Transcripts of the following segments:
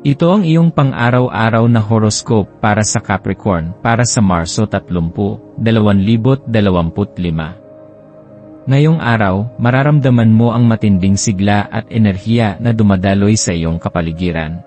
Ito ang iyong pang-araw-araw na horoscope para sa Capricorn para sa Marso 30, 2025. Ngayong araw, mararamdaman mo ang matinding sigla at enerhiya na dumadaloy sa iyong kapaligiran.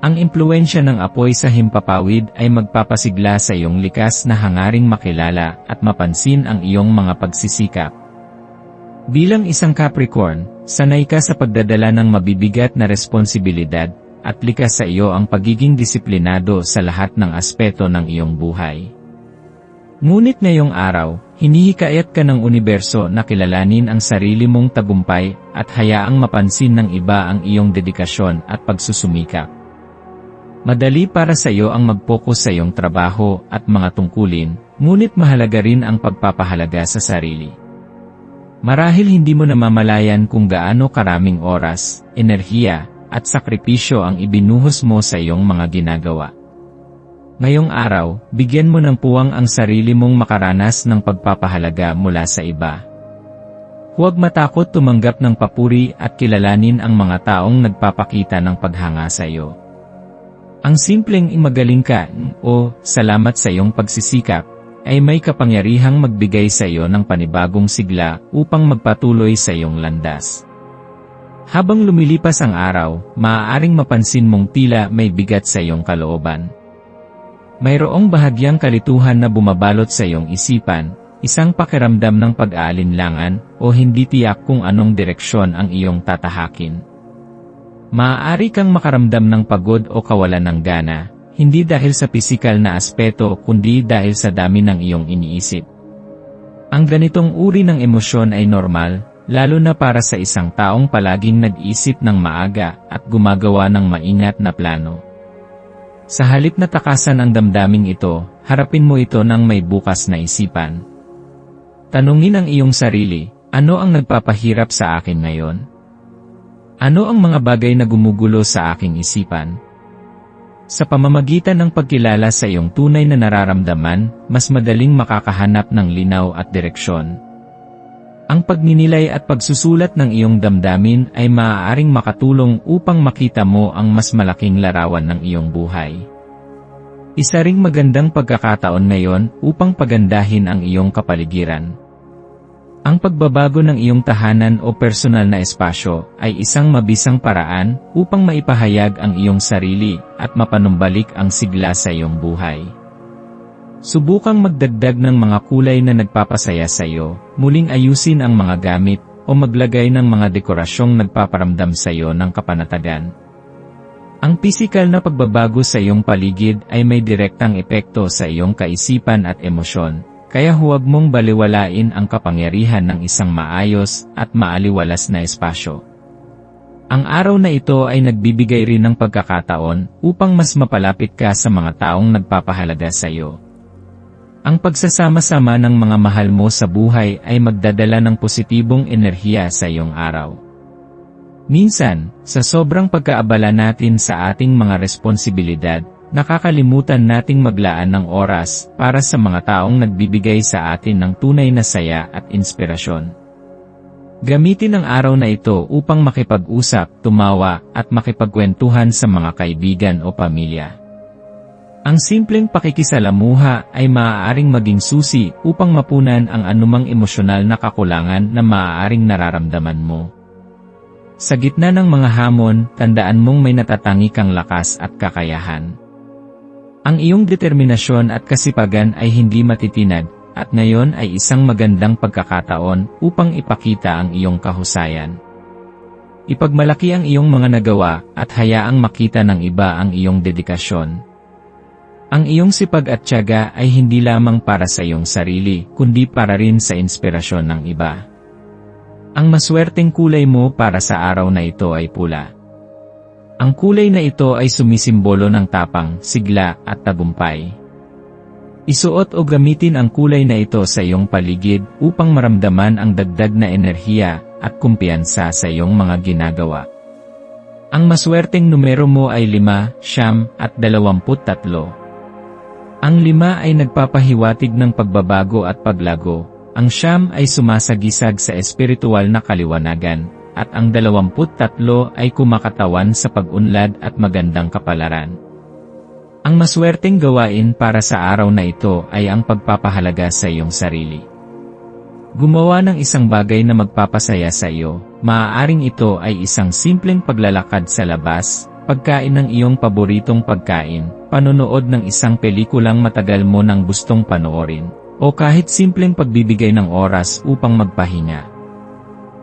Ang impluensya ng apoy sa himpapawid ay magpapasigla sa iyong likas na hangaring makilala at mapansin ang iyong mga pagsisikap. Bilang isang Capricorn, sanay ka sa pagdadala ng mabibigat na responsibilidad at sa iyo ang pagiging disiplinado sa lahat ng aspeto ng iyong buhay. Ngunit ngayong araw, hinihikayat ka ng universo na kilalanin ang sarili mong tagumpay at hayaang mapansin ng iba ang iyong dedikasyon at pagsusumikap. Madali para sa iyo ang mag-focus sa iyong trabaho at mga tungkulin, ngunit mahalaga rin ang pagpapahalaga sa sarili. Marahil hindi mo namamalayan kung gaano karaming oras, enerhiya, at sakripisyo ang ibinuhos mo sa iyong mga ginagawa. Ngayong araw, bigyan mo ng puwang ang sarili mong makaranas ng pagpapahalaga mula sa iba. Huwag matakot tumanggap ng papuri at kilalanin ang mga taong nagpapakita ng paghanga sa iyo. Ang simpleng imagaling ka o salamat sa iyong pagsisikap ay may kapangyarihang magbigay sa iyo ng panibagong sigla upang magpatuloy sa iyong landas. Habang lumilipas ang araw, maaaring mapansin mong tila may bigat sa iyong kalooban. Mayroong bahagyang kalituhan na bumabalot sa iyong isipan, isang pakiramdam ng pag-aalinlangan o hindi tiyak kung anong direksyon ang iyong tatahakin. Maaari kang makaramdam ng pagod o kawalan ng gana, hindi dahil sa pisikal na aspeto kundi dahil sa dami ng iyong iniisip. Ang ganitong uri ng emosyon ay normal, lalo na para sa isang taong palaging nag-isip ng maaga at gumagawa ng maingat na plano. Sa halip na takasan ang damdaming ito, harapin mo ito ng may bukas na isipan. Tanungin ang iyong sarili, ano ang nagpapahirap sa akin ngayon? Ano ang mga bagay na gumugulo sa aking isipan? Sa pamamagitan ng pagkilala sa iyong tunay na nararamdaman, mas madaling makakahanap ng linaw at direksyon. Ang pagninilay at pagsusulat ng iyong damdamin ay maaaring makatulong upang makita mo ang mas malaking larawan ng iyong buhay. Isa ring magandang pagkakataon ngayon upang pagandahin ang iyong kapaligiran. Ang pagbabago ng iyong tahanan o personal na espasyo ay isang mabisang paraan upang maipahayag ang iyong sarili at mapanumbalik ang sigla sa iyong buhay. Subukang magdagdag ng mga kulay na nagpapasaya sa iyo, muling ayusin ang mga gamit, o maglagay ng mga dekorasyong nagpaparamdam sa iyo ng kapanatagan. Ang pisikal na pagbabago sa iyong paligid ay may direktang epekto sa iyong kaisipan at emosyon, kaya huwag mong baliwalain ang kapangyarihan ng isang maayos at maaliwalas na espasyo. Ang araw na ito ay nagbibigay rin ng pagkakataon upang mas mapalapit ka sa mga taong nagpapahalaga sa iyo. Ang pagsasama-sama ng mga mahal mo sa buhay ay magdadala ng positibong enerhiya sa iyong araw. Minsan, sa sobrang pagkaabala natin sa ating mga responsibilidad, nakakalimutan nating maglaan ng oras para sa mga taong nagbibigay sa atin ng tunay na saya at inspirasyon. Gamitin ang araw na ito upang makipag-usap, tumawa, at makipagkwentuhan sa mga kaibigan o pamilya. Ang simpleng pakikisalamuha ay maaaring maging susi upang mapunan ang anumang emosyonal na kakulangan na maaaring nararamdaman mo. Sa gitna ng mga hamon, tandaan mong may natatangi kang lakas at kakayahan. Ang iyong determinasyon at kasipagan ay hindi matitinag, at ngayon ay isang magandang pagkakataon upang ipakita ang iyong kahusayan. Ipagmalaki ang iyong mga nagawa at hayaang makita ng iba ang iyong dedikasyon. Ang iyong sipag at tiyaga ay hindi lamang para sa iyong sarili, kundi para rin sa inspirasyon ng iba. Ang maswerteng kulay mo para sa araw na ito ay pula. Ang kulay na ito ay sumisimbolo ng tapang, sigla, at tagumpay. Isuot o gamitin ang kulay na ito sa iyong paligid upang maramdaman ang dagdag na enerhiya at kumpiyansa sa iyong mga ginagawa. Ang maswerteng numero mo ay 5, siyam, at 23. Ang 5 ay nagpapahiwatig ng pagbabago at paglago, ang siyam ay sumasagisag sa espiritual na kaliwanagan, at ang 23 ay kumakatawan sa pag-unlad at magandang kapalaran. Ang maswerteng gawain para sa araw na ito ay ang pagpapahalaga sa iyong sarili. Gumawa ng isang bagay na magpapasaya sa iyo, maaaring ito ay isang simpleng paglalakad sa labas, pagkain ng iyong paboritong pagkain, panonood ng isang pelikulang matagal mo nang gustong panoorin, o kahit simpleng pagbibigay ng oras upang magpahinga.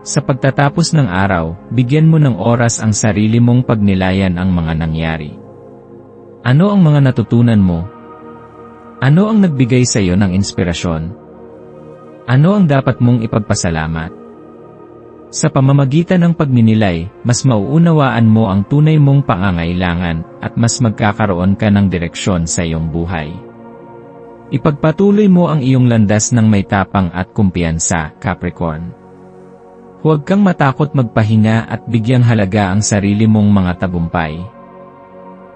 Sa pagtatapos ng araw, bigyan mo ng oras ang sarili mong pagnilayan ang mga nangyari. Ano ang mga natutunan mo? Ano ang nagbigay sa iyo ng inspirasyon? Ano ang dapat mong ipagpasalamat? Sa pamamagitan ng pagninilay, mas mauunawaan mo ang tunay mong pangangailangan at mas magkakaroon ka ng direksyon sa iyong buhay. Ipagpatuloy mo ang iyong landas ng may tapang at kumpiyansa, Capricorn. Huwag kang matakot magpahinga at bigyang halaga ang sarili mong mga tagumpay.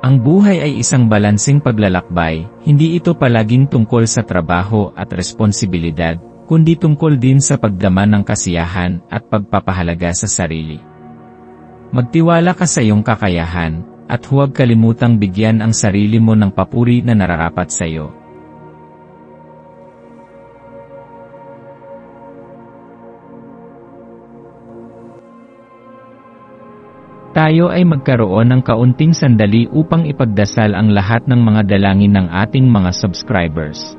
Ang buhay ay isang balansing paglalakbay, hindi ito palaging tungkol sa trabaho at responsibilidad, kundi tungkol din sa pagdama ng kasiyahan at pagpapahalaga sa sarili. Magtiwala ka sa iyong kakayahan, at huwag kalimutang bigyan ang sarili mo ng papuri na nararapat sa iyo. Tayo ay magkaroon ng kaunting sandali upang ipagdasal ang lahat ng mga dalangin ng ating mga subscribers